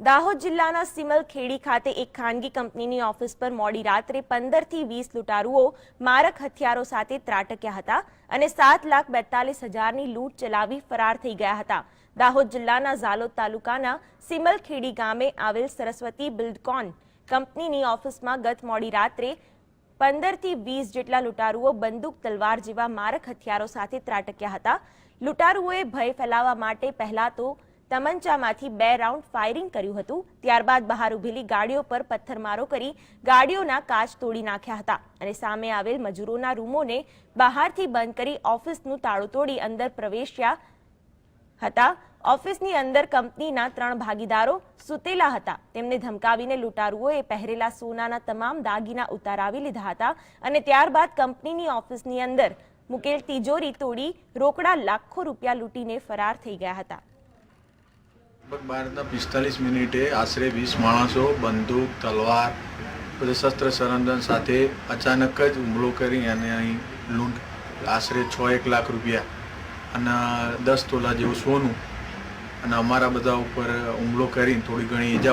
દાહોદ જિલ્લાના સિમલ ખેડી ખાતે એક ખાનગી કંપનીની ઓફિસ પર મોડી રાત્રે પંદરથી વીસ લૂંટારુઓ મારક હથિયારો સાથે ત્રાટક્યા હતા અને સાત લાખ બેતાલીસ હજારની લૂંટ ચલાવી ફરાર થઈ ગયા હતા. દાહોદ જિલ્લાના ઝાલોદ તાલુકાના સિમલ ખેડી ગામે આવેલ સરસ્વતી બિલ્ડકોન કંપનીની ઓફિસમાં ગત મોડી રાત્રે પંદરથી વીસ જેટલા લૂંટારુઓ બંદૂક, તલવાર જેવા મારક હથિયારો સાથે ત્રાટક્યા હતા. લૂંટારુઓએ ભય ફેલાવવા માટે પહેલા તો તમંચામાંથી બે રાઉન્ડ ફાયરિંગ કર્યું હતું. ત્યારબાદ બહાર ઉભેલી ગાડીઓ પર પથ્થરમારો કરી ગાડીઓના કાચ તોડી નાખ્યા હતા અને સામે આવેલ મજૂરોના રૂમોને બહારથી બંધ કરી ઓફિસનું તાળું તોડી અંદર પ્રવેશ્યા હતા. ઓફિસની અંદર કંપનીના ત્રણ ભાગીદારો સૂતેલા હતા. તેમને ધમકાવીને લૂંટારુઓએ પહેરેલા સોનાના તમામ દાગીના ઉતારાવી લીધા હતા અને ત્યારબાદ કંપનીની ઓફિસની અંદર મુકેલ તિજોરી તોડી રોકડા લાખો રૂપિયા લૂંટીને ફરાર થઈ ગયા હતા. લગભગ બારના પિસ્તાલીસ મિનિટે આશરે વીસ માણસો બંદૂક, તલવાર બધા શસ્ત્ર સરંજામ સાથે અચાનક જ હુમલો કરી અને અહીં લૂંટ આશરે છ એક લાખ રૂપિયા અને દસ તોલા જેવું સોનું અને અમારા બધા ઉપર હુમલો કરીને થોડી ઘણી ઈજા